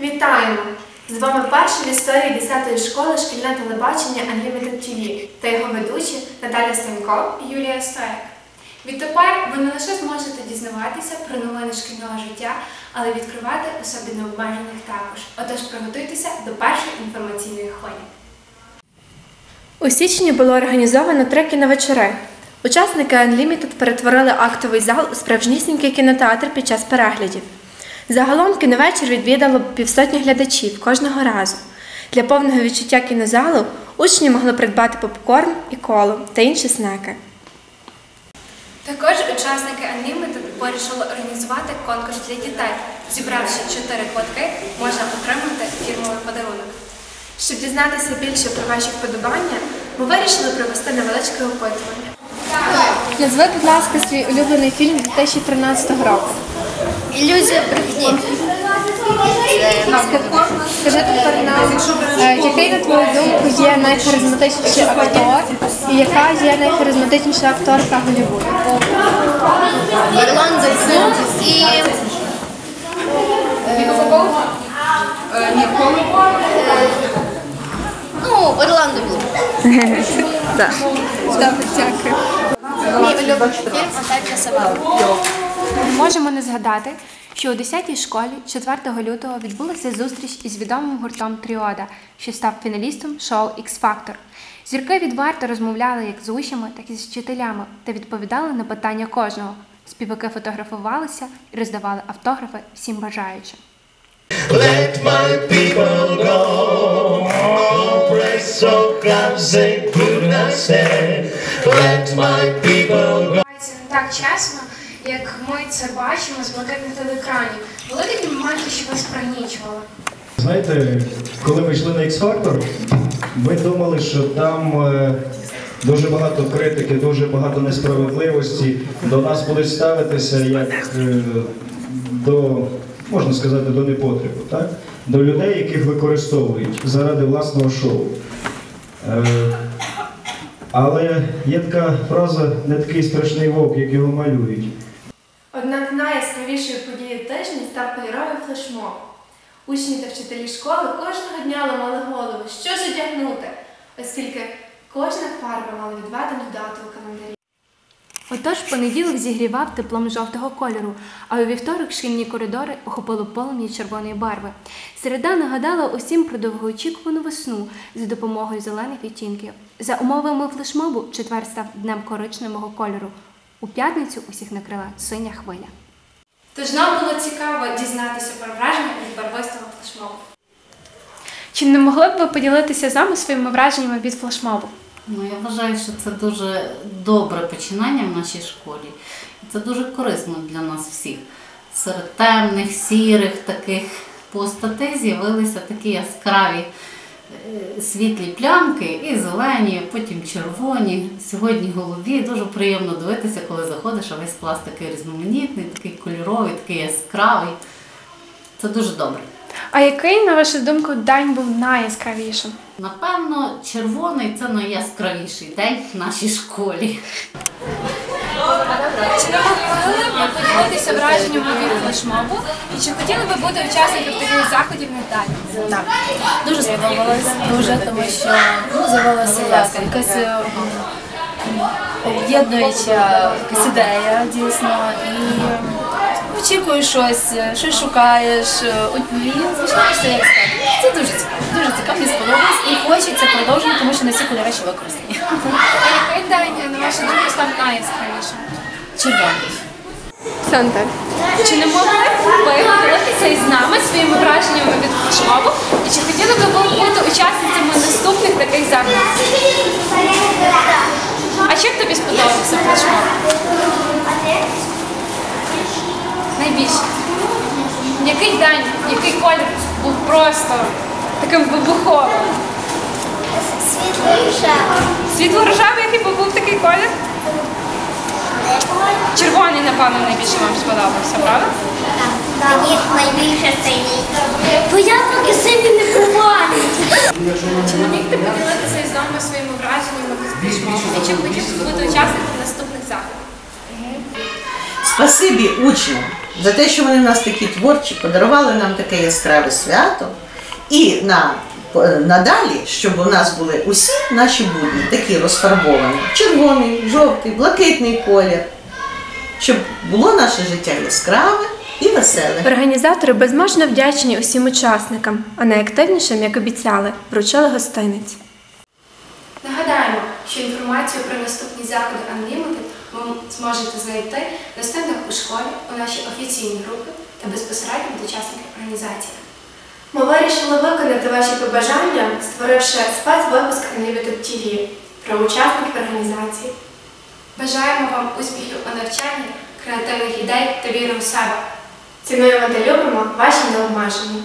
Вітаємо! З вами перша в історії 10-ї школи шкільне телебачення Unlimited TV та його ведучі Наталя Станько і Юлія Стояк. Відтепер ви не лише зможете дізнаватися про новини шкільного життя, але відкривати у собі необмежених також. Отож приготуйтеся до першої інформаційної хвилі. У січні було організовано три кіновечори. Учасники Unlimited перетворили актовий зал у справжнісінький кінотеатр під час переглядів. Загалом кіновечір відвідало півсотні глядачів кожного разу. Для повного відчуття кінозалу учні могли придбати попкорн і колу та інші снеки. Також учасники Unlimited вирішили організувати конкурс для дітей. Зібравши чотири квитки, можна отримати фірмовий подарунок. Щоб дізнатися більше про ваші вподобання, ми вирішили провести невеличке опитування. Назви, будь ласка, свій улюблений фільм 2013 року. Ілюзія брехні. Скажи тепер нам, е, який, на твою думку, є найхаризматичніший актор і яка є найхаризматичніша акторка Голлівуду? Орландо Блум і ну, Орландо Блум. Добре, дякую. Мій улюблений фільм «Атака собак». Не можемо не згадати, що у 10-й школі 4 лютого відбулася зустріч із відомим гуртом Тріода, що став фіналістом шоу X Factor. Зірки відверто розмовляли як з учнями, так і з вчителями та відповідали на питання кожного. Співаки фотографувалися і роздавали автографи всім бажаючим. Let my people go. So goodness. Let my people go. Так чесно, як ми це бачимо з блакитних телеекранів. Були такі моменти, що вас пригнічували. Знаєте, коли ми йшли на X-Factor, ми думали, що там е, дуже багато критики, дуже багато несправедливості. До нас будуть ставитися як е, до, можна сказати, до непотребу, так? до людей, яких використовують заради власного шоу. Е, але є така фраза не такий страшний вовк, як його малюють. Однак найяскравішою подією тижня став кольоровий флешмоб. Учні та вчителі школи кожного дня ламали голову, що ж одягнути, оскільки кожна фарба мала відведену дату у календарі. Отож понеділок зігрівав теплом жовтого кольору, а у вівторок шкільні коридори охопило полум'я червоної барви. Середа нагадала усім про довгоочікувану весну за допомогою зелених відтінків. За умовами флешмобу четвер став днем коричневого кольору. У п'ятницю усіх накрила синя хвиля. Тож нам було цікаво дізнатися про враження від барвистого флешмобу. Чи не могли б ви поділитися з нами своїми враженнями від флешмобу? Ну, я вважаю, що це дуже добре починання в нашій школі. І Це дуже корисно для нас всіх. Серед темних, сірих таких постатей з'явилися такі яскраві світлі плямки і зелені, потім червоні, сьогодні голубі. Дуже приємно дивитися, коли заходиш, а весь клас такий різноманітний, такий кольоровий, такий яскравий. Це дуже добре. А який, на вашу думку, день був найяскравішим? Напевно, червоний це найяскравіший день в нашій школі. Чи не могли б поділитися враженнями від флешмобу? І чи хотіли би бути учасником таких заходів надалі? Так, дуже сподобалось, дуже, тому що ну, з'явилася як якась е, м, об'єднуюча якась ідея, дійсно, і е, очікуєш щось, е, щось шукаєш, е, і звичайно, як сказати. Це дуже цікаво, дуже цікаво, мені сподобалось і хочеться продовжувати, тому що не всі кольори ще використані. А який день, на вашу думку, став найяскравішим? Червоний. Сантер. Чи не могли б ви поділитися із нами своїми враженнями від флешмобу? І чи хотіли б ви бути учасницями наступних таких заходів? А чим тобі сподобався флешмоб? Найбільше. Який день, який колір був просто таким вибуховим? Світло рожеве. Світло-рожевий, який був такий колір? Напевно, найбільше вам сподобався, правда? Мені найбільше синій. Бо я поки синій не буваю. Чи не міг ти поділитися із нами своїми враженнями? І чи хотів бути учасником наступних заходів? Спасибі учням за те, що вони в нас такі творчі, подарували нам таке яскраве свято. І на, надалі, щоб у нас були усі наші будні такі розфарбовані: червоний, жовтий, блакитний колір, щоб було наше життя яскраве і веселе. Організатори безмежно вдячні усім учасникам, а найактивнішим, як обіцяли, вручили гостинець. Нагадаємо, що інформацію про наступні заходи Unlimited ви зможете знайти на стендах у школі, у нашій офіційній групі та безпосередньо від учасників організації. Ми вирішили виконати ваші побажання, створивши спецвипуск Unlimited TV про учасників організації. Бажаємо вам успіхів у навчанні, креативних ідей та віри у себе. Цінуємо та любимо ваші необмежені.